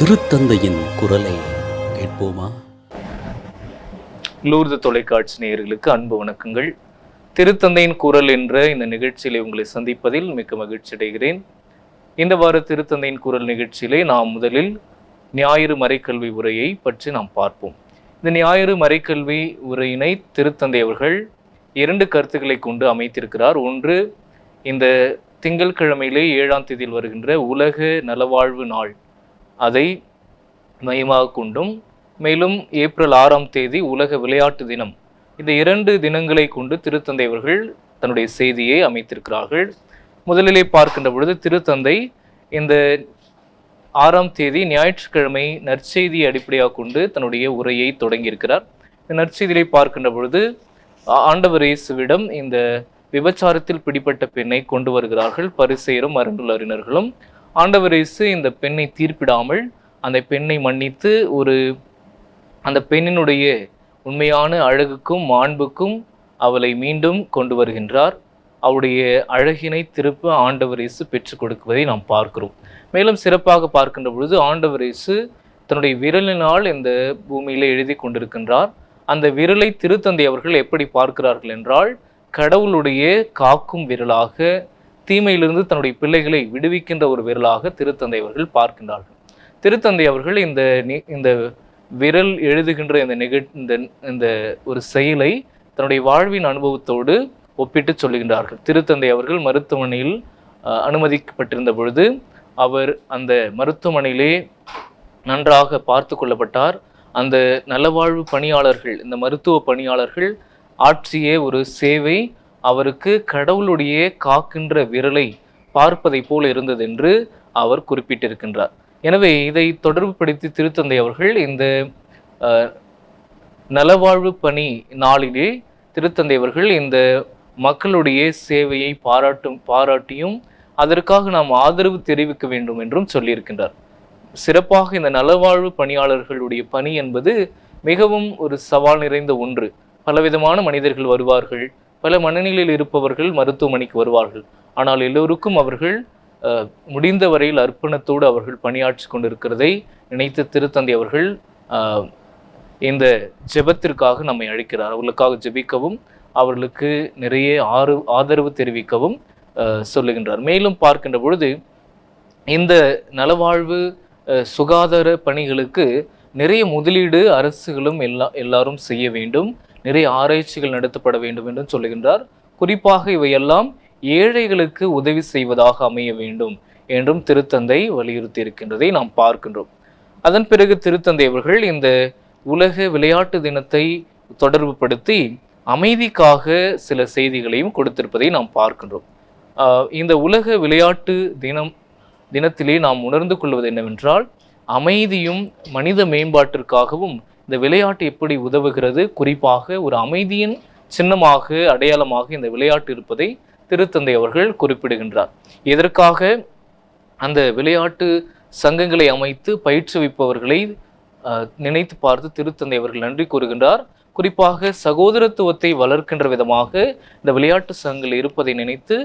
திருத்தந்தையின் குரலை கேட்போமா? லூர்து தொலைக்காட்சி நேயர்களுக்கு அன்பு வணக்கங்கள். திருத்தந்தையின் குரல் என்ற இந்த நிகழ்ச்சியிலே உங்களை சந்திப்பதில் மிக்க மகிழ்ச்சி அடைகிறேன். இந்த வார திருத்தந்தையின் குரல் நிகழ்ச்சியிலே நாம் முதலில் ஞாயிறு மறைக்கல்வி உரையை பற்றி நாம் பார்ப்போம். இந்த ஞாயிறு மறைக்கல்வி உரையினை திருத்தந்தை அவர்கள் இரண்டு கருத்துக்களை கொண்டு அமைத்திருக்கிறார். ஒன்று இந்த திங்கட்கிழமையிலே ஏழாம் தேதியில் வருகின்ற உலக நலவாழ்வு நாள் அதை மையமாக கொண்டும் மேலும் ஏப்ரல் ஆறாம் தேதி உலக விளையாட்டு தினம். இந்த இரண்டு தினங்களை கொண்டு திருத்தந்தை அவர்கள் தன்னுடைய செய்தியை அமைத்திருக்கிறார்கள். முதலிலே பார்க்கின்ற பொழுது திருத்தந்தை இந்த ஆறாம் தேதி ஞாயிற்றுக்கிழமை நற்செய்தியை அடிப்படையாக கொண்டு தன்னுடைய உரையை தொடங்கியிருக்கிறார். இந்த நற்செய்தியை பார்க்கின்ற பொழுது ஆண்டவர் இயேசுவிடம் இந்த விபச்சாரத்தில் பிடிப்பட்ட பெண்ணை கொண்டு வருகிறார்கள். பரிசெயரும் மருந்துள்ள அறிஞர்களும் ஆண்டவர் இயேசு இந்த பெண்ணை தீர்ப்பிடாமல் அந்த பெண்ணை மன்னித்து ஒரு அந்த பெண்ணினுடைய உண்மையான அழகுக்கும் மாண்புக்கும் அவளை மீண்டும் கொண்டு வருகின்றார். அவருடைய அழகினை திருப்ப ஆண்டவர் இயேசு பெற்றுக் கொடுக்குவதை நாம் பார்க்கிறோம். மேலும் சிறப்பாக பார்க்கின்ற பொழுது ஆண்டவர் இயேசு தன்னுடைய விரலினால் இந்த பூமியிலே எழுதி கொண்டிருக்கின்றார். அந்த விரலை திருத்தந்தை அவர்கள் எப்படி பார்க்கிறார்கள் என்றால் கடவுளுடைய காக்கும் விரலாக தீமையிலிருந்து தன்னுடைய பிள்ளைகளை விடுவிக்கின்ற ஒரு விரலாக திருத்தந்தை அவர்கள் பார்க்கின்றார்கள். திருத்தந்தை அவர்கள் இந்த நி- இந்த விரல் எழுதுகின்ற இந்த நிக இந்த இந்த ஒரு செயலை தன்னுடைய வாழ்வின் அனுபவத்தோடு ஒப்பிட்டு சொல்லுகின்றார்கள் திருத்தந்தை அவர்கள் மருத்துவமனையில் அனுமதிக்கப்பட்டிருந்த பொழுது அவர் அந்த மருத்துவமனையிலே நன்றாக பார்த்து கொள்ளப்பட்டார். அந்த நலவாழ்வு பணியாளர்கள் இந்த மருத்துவ பணியாளர்கள் ஆட்சியே ஒரு சேவை அவருக்கு கடவுளுடைய காக்கின்ற விரலை பார்ப்பதை போல இருந்தது என்று அவர் குறிப்பிட்டிருக்கின்றார். எனவே இதை தொடர்புபடுத்தி திருத்தந்தை அவர்கள் இந்த நலவாழ்வு பணி நாளிலே திருத்தந்தை அவர்கள் இந்த மக்களுடைய சேவையை பாராட்டும் பாராட்டியும் அதற்காக நாம் ஆதரவு தெரிவிக்க வேண்டும் என்றும் சொல்லியிருக்கின்றார். சிறப்பாக இந்த நலவாழ்வு பணியாளர்களுடைய பணி என்பது மிகவும் ஒரு சவால் நிறைந்த ஒன்று. பலவிதமான மனிதர்கள் வருவார்கள் பல மனநிலையில் இருப்பவர்கள் மருத்துவமனைக்கு வருவார்கள். ஆனால் எல்லோருக்கும் அவர்கள் முடிந்த வரையில் அர்ப்பணத்தோடு அவர்கள் பணியாற்றி கொண்டிருக்கிறதை நினைத்து திருத்தந்தை அவர்கள் இந்த ஜெபத்திற்காக நம்மை அழைக்கிறார். அவர்களுக்காக ஜெபிக்கவும் அவர்களுக்கு நிறைய ஆறு ஆதரவு தெரிவிக்கவும் சொல்லுகின்றார். மேலும் பார்க்கின்ற பொழுது இந்த நலவாழ்வு சுகாதார பணிகளுக்கு நிறைய முதலீடு அரசுகளும் எல்லா எல்லாரும் செய்ய வேண்டும். நிறைய ஆராய்ச்சிகள் நடத்தப்பட வேண்டும் என்று சொல்லுகின்றார். குறிப்பாக இவையெல்லாம் ஏழைகளுக்கு உதவி செய்வதாக அமைய வேண்டும் என்றும் திருத்தந்தை வலியுறுத்தி இருக்கின்றதை நாம் பார்க்கின்றோம். அதன் பிறகு திருத்தந்தை அவர்கள் இந்த உலக விளையாட்டு தினத்தை தொடர்புபடுத்தி அமைதிக்காக சில செய்திகளையும் கொடுத்திருப்பதை நாம் பார்க்கின்றோம். இந்த உலக விளையாட்டு தினம் தினத்திலே நாம் உணர்ந்து கொள்வது என்னவென்றால் அமைதியும் மனித மேம்பாட்டிற்காகவும் இந்த விளையாட்டு எப்படி உதவுகிறது? குறிப்பாக ஒரு அமைதியின் சின்னமாக அடையாளமாக இந்த விளையாட்டு இருப்பதை திருத்தந்தை அவர்கள் குறிப்பிடுகின்றார். இதற்காக அந்த விளையாட்டு சங்கங்களை அமைத்து பயிற்றுவிப்பவர்களை நினைத்து பார்த்து திருத்தந்தை அவர்கள் நன்றி கூறுகின்றார். குறிப்பாக சகோதரத்துவத்தை வளர்க்கின்ற விதமாக இந்த விளையாட்டு சங்கங்கள் இருப்பதை நினைத்து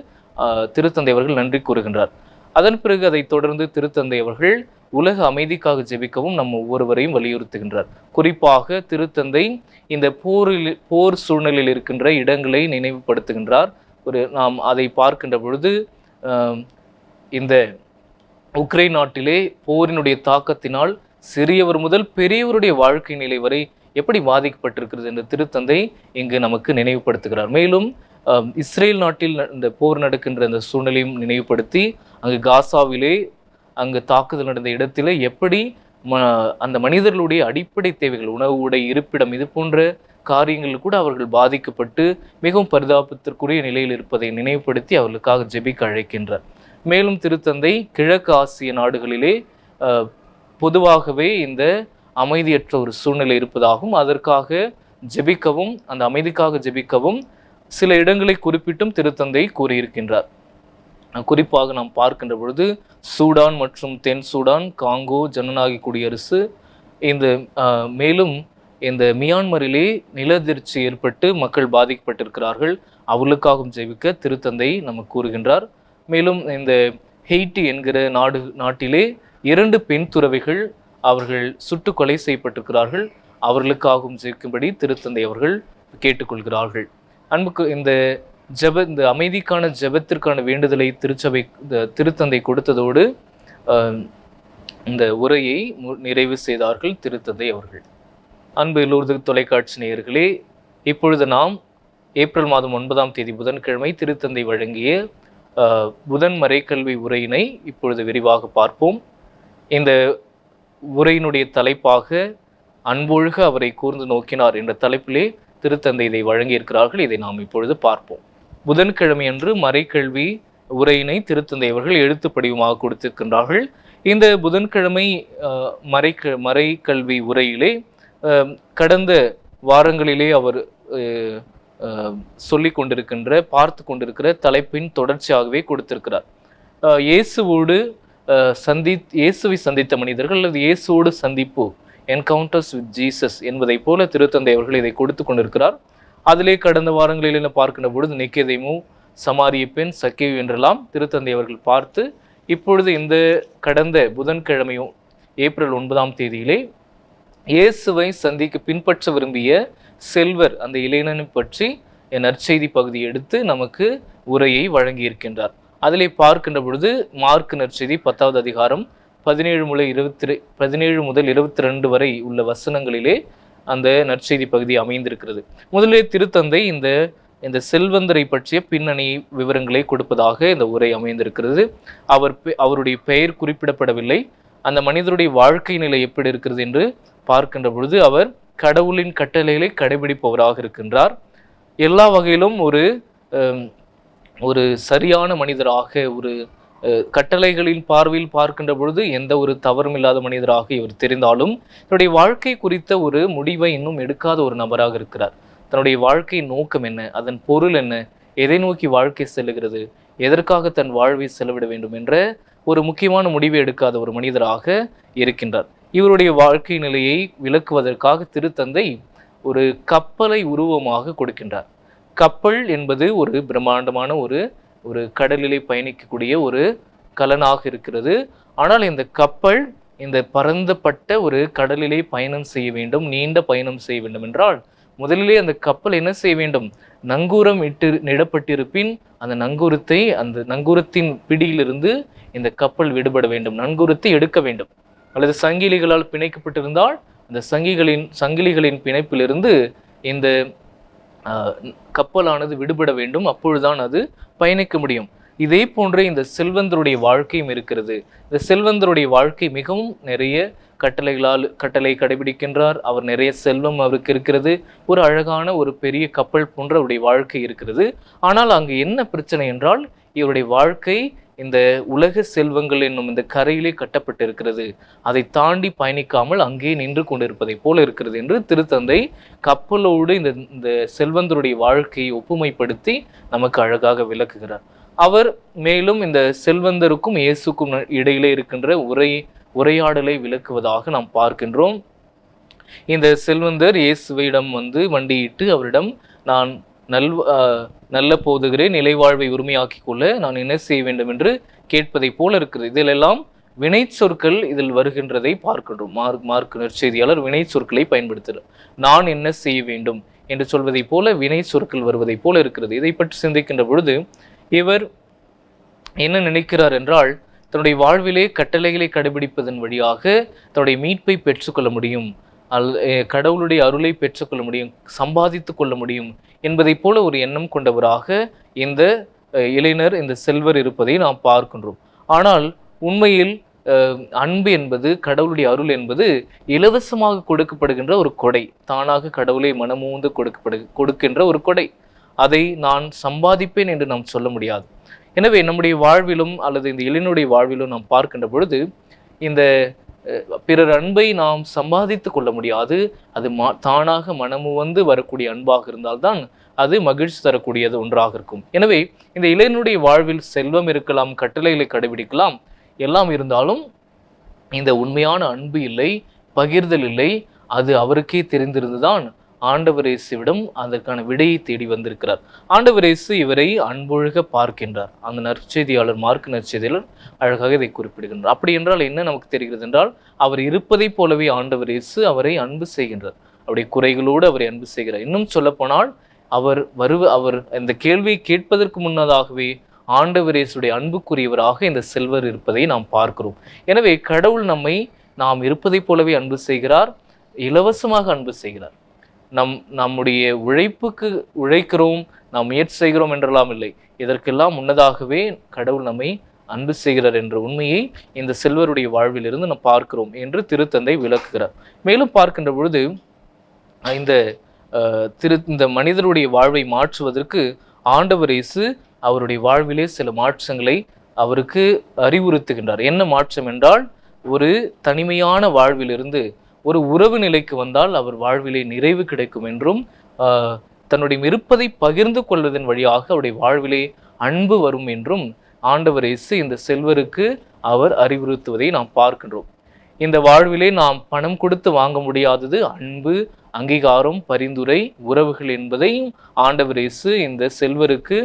திருத்தந்தை அவர்கள் நன்றி கூறுகின்றார். அதன் பிறகு அதை தொடர்ந்து திருத்தந்தை அவர்கள் உலக அமைதிக்காக ஜெபிக்கவும் நம் ஒவ்வொருவரையும் வலியுறுத்துகின்றார். குறிப்பாக திருத்தந்தை இந்த போரில் போர் சூழ்நிலையில் இருக்கின்ற இடங்களை நினைவுபடுத்துகின்றார். ஒரு நாம் அதை பார்க்கின்ற பொழுது இந்த உக்ரைன் நாட்டிலே போரினுடைய தாக்கத்தினால் சிறியவர் முதல் பெரியவருடைய வாழ்க்கை நிலை வரை எப்படி பாதிக்கப்பட்டிருக்கிறது என்ற திருத்தந்தை இங்கு நமக்கு நினைவுபடுத்துகிறார். மேலும் இஸ்ரேல் நாட்டில் ந- இந்த போர் நடக்கின்ற இந்த சூழ்நிலையும் நினைவுபடுத்தி அங்கு காசாவிலே அங்கு தாக்குதல் நடந்த இடத்தில் எப்படி ம அந்த மனிதர்களுடைய அடிப்படை தேவைகள் உணவு உடை இருப்பிடம் இது போன்ற காரியங்கள் கூட அவர்கள் பாதிக்கப்பட்டு மிகவும் பரிதாபத்திற்குரிய நிலையில் இருப்பதை நினைவுபடுத்தி அவர்களுக்காக ஜெபிக்க அழைக்கின்றார். மேலும் திருத்தந்தை கிழக்கு ஆசிய நாடுகளிலே பொதுவாகவே இந்த அமைதியற்ற ஒரு சூழ்நிலை இருப்பதாகவும் அதற்காக ஜெபிக்கவும் அந்த அமைதிக்காக ஜெபிக்கவும் சில இடங்களை குறிப்பிட்டும் திருத்தந்தை கூறியிருக்கின்றார். குறிப்பாக நாம் பார்க்கின்ற பொழுது சூடான் மற்றும் தென் சூடான் காங்கோ ஜனநாயக குடியரசு இந்த மேலும் இந்த மியான்மரிலே நிலதிர்ச்சி ஏற்பட்டு மக்கள் பாதிக்கப்பட்டிருக்கிறார்கள். அவர்களுக்காகவும் ஜெயிக்க திருத்தந்தை நமக்கு கூறுகின்றார். மேலும் இந்த ஹெய்டி என்கிற நாடு நாட்டிலே இரண்டு பெண் துறவிகள் அவர்கள் சுட்டு கொலை செய்யப்பட்டிருக்கிறார்கள். அவர்களுக்காகவும் ஜெயிக்கும்படி திருத்தந்தை அவர்கள் கேட்டுக்கொள்கிறார்கள். அன்புக்கு இந்த ஜெப இந்த அமைதிக்கான ஜெபத்திற்கான வேண்டுதலை திருச்சபை திருத்தந்தை கொடுத்ததோடு இந்த உரையை மு- நிறைவு செய்தார்கள் திருத்தந்தை அவர்கள். அன்பு எல்லோரது தொலைக்காட்சி நேயர்களே இப்பொழுது நாம் ஏப்ரல் மாதம் ஒன்பதாம் தேதி புதன்கிழமை திருத்தந்தை வழங்கிய புதன் மறைக்கல்வி உரையினை இப்பொழுது விரிவாக பார்ப்போம். இந்த உரையினுடைய தலைப்பாக அன்பொழுக அவரை கூர்ந்து நோக்கினார் என்ற தலைப்பிலே திருத்தந்தை இதை வழங்கியிருக்கிறார்கள். இதை நாம் இப்பொழுது பார்ப்போம். புதன்கிழமையன்று மறைக்கல்வி உரையினை திருத்தந்தை அவர்கள் எழுத்து படிவமாக கொடுத்திருக்கின்றார்கள். இந்த புதன்கிழமை மறைக்க மறைக்கல்வி உரையிலே கடந்த வாரங்களிலே அவர் சொல்லி சொல்லிக் கொண்டிருக்கின்ற பார்த்து கொண்டிருக்கிற தலைப்பின் தொடர்ச்சியாகவே கொடுத்திருக்கிறார். இயேசுவோடு சந்தி இயேசுவை சந்தித்த மனிதர்கள் அல்லது இயேசுவோடு சந்திப்பு என்கவுண்டர்ஸ் வித் ஜீசஸ் என்பதை போல திருத்தந்தை அவர்கள் இதை கொடுத்து கொண்டிருக்கிறார். அதிலே கடந்த வாரங்களில் என்ன பார்க்கின்ற பொழுது நிக்கேதைமு சமாரிய பெண் சக்கேவு என்றெல்லாம் திருத்தந்தை அவர்கள் பார்த்து இப்பொழுது இந்த கடந்த புதன்கிழமையும் ஏப்ரல் ஒன்பதாம் தேதியிலே இயேசுவை சந்திக்க பின்பற்ற விரும்பிய செல்வர் அந்த இளைஞனை பற்றி என் நற்செய்தி பகுதி எடுத்து நமக்கு உரையை வழங்கியிருக்கின்றார். அதிலே பார்க்கின்ற பொழுது மார்க் நற்செய்தி பத்தாவது அதிகாரம் பதினேழு முதல் இருபத்தி பதினேழு முதல் இருபத்தி ரெண்டு வரை உள்ள வசனங்களிலே அந்த நற்செய்தி பகுதி அமைந்திருக்கிறது. முதலிலே திருத்தந்தை இந்த இந்த செல்வந்தரை பற்றிய பின்னணி விவரங்களை கொடுப்பதாக இந்த உரை அமைந்திருக்கிறது. அவர் பெ- அவருடைய பெயர் குறிப்பிடப்படவில்லை. அந்த மனிதருடைய வாழ்க்கை நிலை எப்படி இருக்கிறது என்று பார்க்கின்ற பொழுது அவர் கடவுளின் கட்டளைகளை கடைபிடிப்பவராக இருக்கின்றார். எல்லா வகையிலும் ஒரு ஒரு சரியான மனிதராக ஒரு கட்டளைகளின் பார்வையில் பார்க்கின்ற பொழுது எந்த ஒரு தவறும் இல்லாத மனிதராக இவர் தெரிந்தாலும் தன்னுடைய வாழ்க்கை குறித்த ஒரு முடிவை இன்னும் எடுக்காத ஒரு நபராக இருக்கிறார். தன்னுடைய வாழ்க்கை நோக்கம் என்ன? அதன் பொருள் என்ன? எதை நோக்கி வாழ்க்கை செல்லுகிறது? எதற்காக தன் வாழ்வை செலவிட வேண்டும் என்ற ஒரு முக்கியமான முடிவை எடுக்காத ஒரு மனிதராக இருக்கின்றார். இவருடைய வாழ்க்கை நிலையை விளக்குவதற்காக திருத்தந்தை ஒரு கப்பலை உருவமாக கொடுக்கின்றார். கப்பல் என்பது ஒரு பிரம்மாண்டமான ஒரு ஒரு கடலிலே பயணிக்கக்கூடிய ஒரு கலனாக இருக்கிறது. ஆனால் இந்த கப்பல் இந்த பரந்தப்பட்ட ஒரு கடலிலே பயணம் செய்ய வேண்டும் நீண்ட பயணம் செய்ய வேண்டும் என்றால் முதலிலே அந்த கப்பல் என்ன செய்ய வேண்டும்? நங்கூரம் இட்டு இடப்பட்டிருப்பின் அந்த நங்கூரத்தை அந்த நங்கூரத்தின் பிடியிலிருந்து இந்த கப்பல் விடுபட வேண்டும் நங்கூரத்தை எடுக்க வேண்டும். அல்லது சங்கிலிகளால் பிணைக்கப்பட்டிருந்தால் அந்த சங்கிகளின் சங்கிலிகளின் பிணைப்பிலிருந்து இந்த கப்பலானது விடுபட வேண்டும். அப்பொழுதுதான் அது பயணிக்க முடியும். இதே போன்றே இந்த செல்வந்தருடைய வாழ்க்கையும் இருக்கிறது. இந்த செல்வந்தருடைய வாழ்க்கை மிகவும் நிறைய கட்டளைகளால் கட்டளை கடைபிடிக்கின்றார். அவர் நிறைய செல்வம் அவருக்கு இருக்கிறது. ஒரு அழகான ஒரு பெரிய கப்பல் போன்ற அவருடைய வாழ்க்கை இருக்கிறது. ஆனால் அங்கு என்ன பிரச்சனை என்றால் இவருடைய வாழ்க்கை இந்த உலக செல்வங்கள் என்னும் இந்த கரையிலே கட்டப்பட்டிருக்கிறது. அதை தாண்டி பயணிக்காமல் அங்கே நின்று கொண்டிருப்பதை போல இருக்கிறது என்று திருத்தந்தை கப்பலோடு இந்த இந்த செல்வந்தருடைய வாழ்க்கையை ஒப்புமைப்படுத்தி நமக்கு அழகாக விளக்குகிறார். அவர் மேலும் இந்த செல்வந்தருக்கும் இயேசுக்கும் ந- இடையிலே இருக்கின்ற உரை உரையாடலை விளக்குவதாக நாம் பார்க்கின்றோம். இந்த செல்வந்தர் இயேசுவிடம் வந்து மண்டியிட்டு அவரிடம் நான் நல் நல்ல போதுகிறேன் நிலைவாழ்வை உரிமையாக்கிக் கொள்ள நான் என்ன செய்ய வேண்டும் என்று கேட்பதை போல இருக்கிறது. இதிலெல்லாம் வினை சொற்கள் இதில் வருகின்றதை பார்க்கின்றோம். மார்க் மார்க் நற்செய்தியாளர் வினை சொற்களை பயன்படுத்துகிறார் நான் என்ன செய்ய வேண்டும் என்று சொல்வதைப் போல வினை சொற்கள் வருவதைப் போல இருக்கிறது. இதை பற்றி சிந்திக்கின்ற பொழுது இவர் என்ன நினைக்கிறார் என்றால் தன்னுடைய வாழ்விலே கட்டளைகளை கடைபிடிப்பதன் வழியாக தன்னுடைய மீட்பை பெற்றுக்கொள்ள முடியும். அல் கடவுளுடைய அருளை பெற்றுக்கொள்ள முடியும் சம்பாதித்து கொள்ள முடியும் என்பதைப் போல ஒரு எண்ணம் கொண்டவராக இந்த இளைஞர் இந்த செல்வர் இருப்பதை நாம் பார்க்கின்றோம். ஆனால் உண்மையில் அன்பு என்பது கடவுளுடைய அருள் என்பது இலவசமாக கொடுக்கப்படுகின்ற ஒரு கொடை. தானாக கடவுளை மனமூந்து கொடுக்கப்படு கொடுக்கின்ற ஒரு கொடை. அதை நான் சம்பாதிப்பேன் என்று நாம் சொல்ல முடியாது. எனவே நம்முடைய வாழ்விலும் அல்லது இந்த இளைஞனுடைய வாழ்விலும் நாம் பார்க்கின்ற பொழுது இந்த பிறர் அன்பை நாம் சம்பாதித்து கொள்ள முடியாது. அது மா தானாக மனமு வந்து வரக்கூடிய அன்பாக இருந்தால்தான் அது மகிழ்ச்சி தரக்கூடியது ஒன்றாக இருக்கும். எனவே இந்த இளைஞனுடைய வாழ்வில் செல்வம் இருக்கலாம் கட்டளைகளை கடைபிடிக்கலாம் எல்லாம் இருந்தாலும் இந்த உண்மையான அன்பு இல்லை பகிர்தல் இல்லை அது அவருக்கே தெரிந்திருந்துதான் ஆண்டவர் இயேசுவிடம் அதற்கான விடையை தேடி வந்திருக்கிறார். ஆண்டவர் இயேசு இவரை அன்பொழுக பார்க்கின்றார். அந்த நற்செய்தியாளர் மார்க் நற்செய்தியாளர் அழகாக இதை குறிப்பிடுகின்றார். அப்படி என்றால் என்ன நமக்கு தெரிகிறது என்றால் அவர் இருப்பதைப் போலவே ஆண்டவர் இயேசு அவரை அன்பு செய்கின்றார். அவருடைய குறைகளோடு அவரை அன்பு செய்கிறார். இன்னும் சொல்லப்போனால் அவர் வருவ அவர் இந்த கேள்வியை கேட்பதற்கு முன்னதாகவே ஆண்டவர் இயேசுடைய அன்புக்குரியவராக இந்த செல்வர் இருப்பதை நாம் பார்க்கிறோம். எனவே கடவுள் நம்மை நாம் இருப்பதைப் போலவே அன்பு செய்கிறார் இலவசமாக அன்பு செய்கிறார். நம் நம்முடைய உழைப்புக்கு உழைக்கிறோம் நாம் முயற்சி செய்கிறோம் என்றெல்லாம் இல்லை. இதற்கெல்லாம் முன்னதாகவே கடவுள் நம்மை அன்பு செய்கிறார் என்ற உண்மையை இந்த செல்வருடைய வாழ்விலிருந்து நாம் பார்க்கிறோம் என்று திருத்தந்தை விளக்குகிறார். மேலும் பார்க்கின்ற பொழுது இந்த திரு இந்த மனிதருடைய வாழ்வை மாற்றுவதற்கு ஆண்டவர் இயேசு அவருடைய வாழ்விலே சில மாற்றங்களை அவருக்கு அறிவுறுத்துகின்றார். என்ன மாற்றம் என்றால் ஒரு தனிமையான வாழ்விலிருந்து ஒரு உறவு நிலைக்கு வந்தால் அவர் வாழ்விலே நிறைவு கிடைக்கும் என்றும் தன்னுடைய இருப்பதை பகிர்ந்து கொள்வதன் வழியாக அவருடைய வாழ்விலே அன்பு வரும் என்றும் ஆண்டவர் இசு இந்த செல்வருக்கு அவர் அறிவுறுத்துவதை நாம் பார்க்கின்றோம். இந்த வாழ்விலே நாம் பணம் கொடுத்து வாங்க முடியாதது அன்பு அங்கீகாரம் பரிந்துரை உறவுகள் என்பதையும் ஆண்டவர் இயேசு இந்த செல்வருக்கு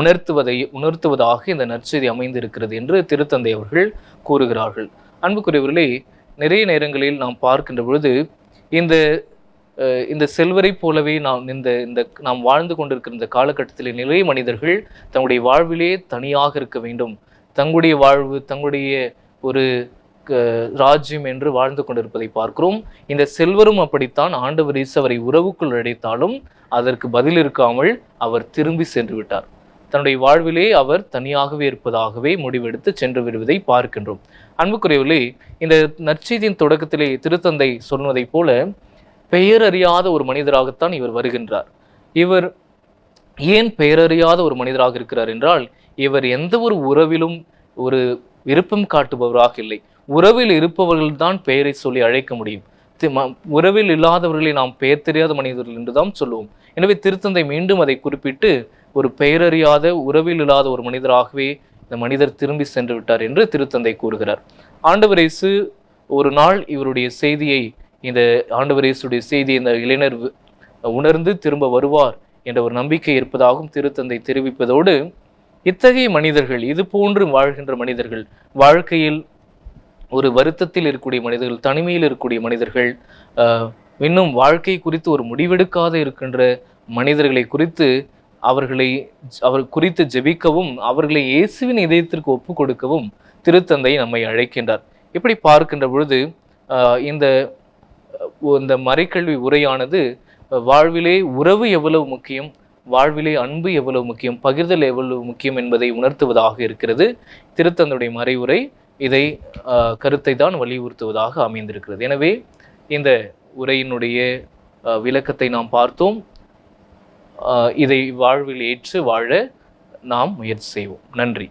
உணர்த்துவதை உணர்த்துவதாக இந்த நற்செய்தி அமைந்திருக்கிறது என்று திருத்தந்தை அவர்கள் கூறுகிறார்கள். அன்புக்குரியவர்களே நிறைய நேரங்களில் நாம் பார்க்கின்ற பொழுது இந்த இந்த செல்வரைப் போலவே நாம் இந்த இந்த நாம் வாழ்ந்து கொண்டிருக்கிற இந்த காலகட்டத்தில் நிறைய மனிதர்கள் தங்களுடைய வாழ்விலே தனியாக இருக்க வேண்டும். தங்களுடைய வாழ்வு தங்களுடைய ஒரு க- ராஜ்யம் என்று வாழ்ந்து கொண்டிருப்பதை பார்க்கிறோம். இந்த செல்வரும் அப்படித்தான் ஆண்டவர் இயேசு அவரை உறவுக்குள் அழைத்தாலும் அதற்கு பதில் இருக்காமல் அவர் திரும்பி சென்று விட்டார். தன்னுடைய வாழ்விலே அவர் தனியாகவே இருப்பதாகவே முடிவெடுத்து சென்று விடுவதை பார்க்கின்றோம். அன்புக்குரியவர்களே இந்த நற்செய்தியின் தொடக்கத்திலே திருத்தந்தை சொன்னதைப் போல பெயரறியாத ஒரு மனிதராகத்தான் இவர் வருகின்றார். இவர் ஏன் பெயரறியாத ஒரு மனிதராக இருக்கிறார் என்றால் இவர் எந்த ஒரு உறவிலும் ஒரு விருப்பம் காட்டுபவராக இல்லை. உறவில் இருப்பவர்கள்தான் பெயரை சொல்லி அழைக்க முடியும். தி- உறவில் இல்லாதவர்களை நாம் பெயர் தெரியாத மனிதர்கள் என்றுதான் சொல்லுவோம். எனவே திருத்தந்தை மீண்டும் அதை குறிப்பிட்டு ஒரு பெயரறியாத உறவில் இல்லாத ஒரு மனிதராகவே இந்த மனிதர் திரும்பி சென்று விட்டார் என்று திருத்தந்தை கூறுகிறார். ஆண்டவர் இயேசு ஒரு நாள் இவருடைய செய்தியை இந்த ஆண்டவர் இயேசுடைய செய்தியை இந்த இளைஞர் உணர்ந்து திரும்ப வருவார் என்ற ஒரு நம்பிக்கை இருப்பதாகவும் திருத்தந்தை தெரிவிப்பதோடு இத்தகைய மனிதர்கள் இது போன்று வாழ்கின்ற மனிதர்கள் வாழ்க்கையில் ஒரு வருத்தத்தில் இருக்கக்கூடிய மனிதர்கள் தனிமையில் இருக்கக்கூடிய மனிதர்கள் இன்னும் வாழ்க்கை குறித்து ஒரு முடிவெடுக்காத இருக்கின்ற மனிதர்களை குறித்து அவர்களை அவர் குறித்து ஜெபிக்கவும் அவர்களை இயேசுவின் இதயத்திற்கு ஒப்பு கொடுக்கவும் திருத்தந்தை நம்மை அழைக்கின்றார். இப்படி பார்க்கின்ற பொழுது இந்த இந்த மறைக்கல்வி உரையானது வாழ்விலே உறவு எவ்வளவு முக்கியம் வாழ்விலே அன்பு எவ்வளவு முக்கியம் பகிர்தல் எவ்வளவு முக்கியம் என்பதை உணர்த்துவதாக இருக்கிறது. திருத்தந்தையுடைய மறைவுரை இதை கருத்தை தான் வலியுறுத்துவதாக அமைந்திருக்கிறது. எனவே இந்த உரையினுடைய விளக்கத்தை நாம் பார்த்தோம். இதை வாழ்வில் ஏற்று வாழ நாம் முயற்சி செய்வோம். நன்றி.